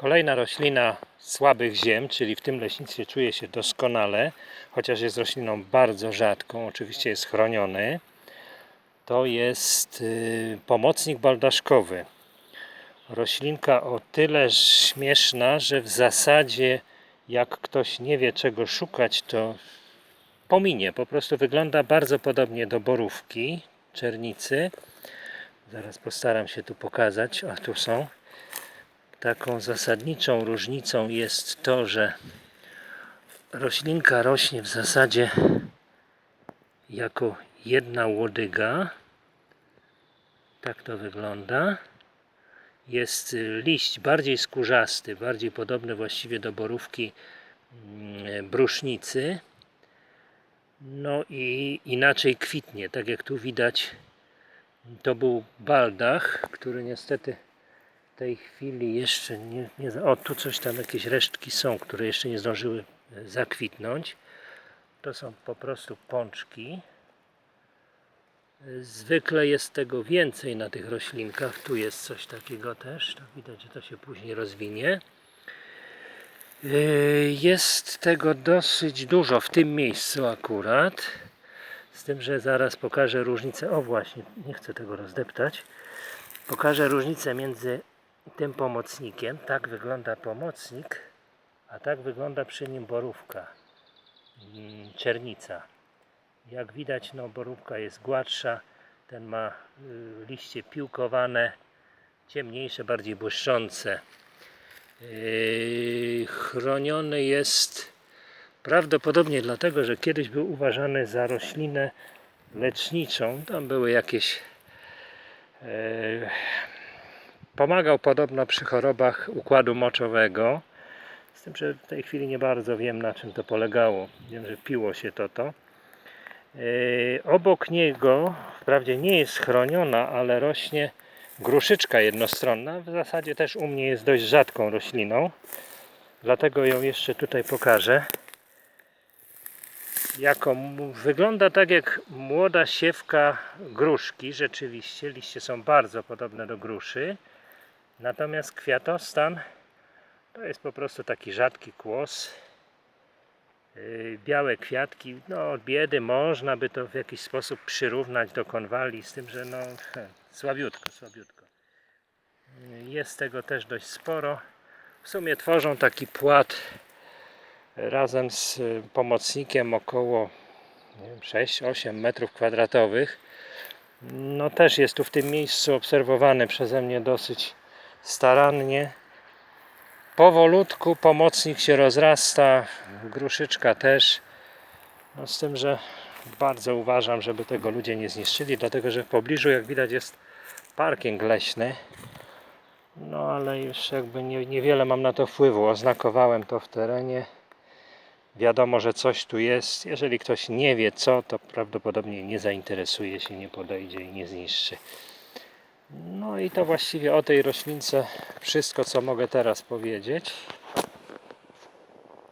Kolejna roślina słabych ziem, czyli w tym leśnictwie czuje się doskonale, chociaż jest rośliną bardzo rzadką, oczywiście jest chroniony. To jest y, pomocnik baldaszkowy. Roślinka o tyle śmieszna, że w zasadzie jak ktoś nie wie czego szukać, to pominie. Po prostu wygląda bardzo podobnie do borówki, czernicy. Zaraz postaram się tu pokazać. A tu są. Taką zasadniczą różnicą jest to, że roślinka rośnie w zasadzie jako jedna łodyga. Tak to wygląda. Jest liść bardziej skórzasty, bardziej podobny właściwie do borówki mm, brusznicy. No i inaczej kwitnie, tak jak tu widać. To był baldach, który niestety tej chwili jeszcze nie, nie. O, tu coś tam, jakieś resztki są, które jeszcze nie zdążyły e, zakwitnąć. To są po prostu pączki. E, Zwykle jest tego więcej na tych roślinkach. Tu jest coś takiego też. To widać, że to się później rozwinie. E, Jest tego dosyć dużo w tym miejscu akurat. Z tym, że zaraz pokażę różnicę. O właśnie, nie chcę tego rozdeptać. Pokażę różnicę między tym pomocnikiem. Tak wygląda pomocnik, a tak wygląda przy nim borówka. mm, Czernica. Jak widać, no borówka jest gładsza. Ten ma y, liście piłkowane, ciemniejsze, bardziej błyszczące. Yy, chroniony jest prawdopodobnie dlatego, że kiedyś był uważany za roślinę leczniczą. Tam były jakieś. e, pomagał podobno przy chorobach układu moczowego. Z tym, że w tej chwili nie bardzo wiem na czym to polegało. Wiem, że piło się to to. E, obok niego, wprawdzie nie jest chroniona, ale rośnie gruszyczka jednostronna. W zasadzie też u mnie jest dość rzadką rośliną. Dlatego ją jeszcze tutaj pokażę. Jako wygląda tak jak młoda siewka gruszki, rzeczywiście liście są bardzo podobne do gruszy. Natomiast kwiatostan to jest po prostu taki rzadki kłos. Yy, Białe kwiatki, no od biedy można by to w jakiś sposób przyrównać do konwali, z tym, że no słabiutko, słabiutko. Yy, Jest tego też dość sporo. W sumie tworzą taki płat razem z y, pomocnikiem około nie wiem, 6-8 metrów kwadratowych. No też jest tu w tym miejscu obserwowany przeze mnie dosyć starannie. Powolutku pomocnik się rozrasta, gruszyczka też. No z tym, że bardzo uważam, żeby tego ludzie nie zniszczyli, dlatego że w pobliżu, jak widać, jest parking leśny. No ale już jakby nie, niewiele mam na to wpływu. Oznakowałem to w terenie. Wiadomo, że coś tu jest. Jeżeli ktoś nie wie co, to prawdopodobnie nie zainteresuje się, nie podejdzie i nie zniszczy. No i to właściwie o tej roślince wszystko, co mogę teraz powiedzieć.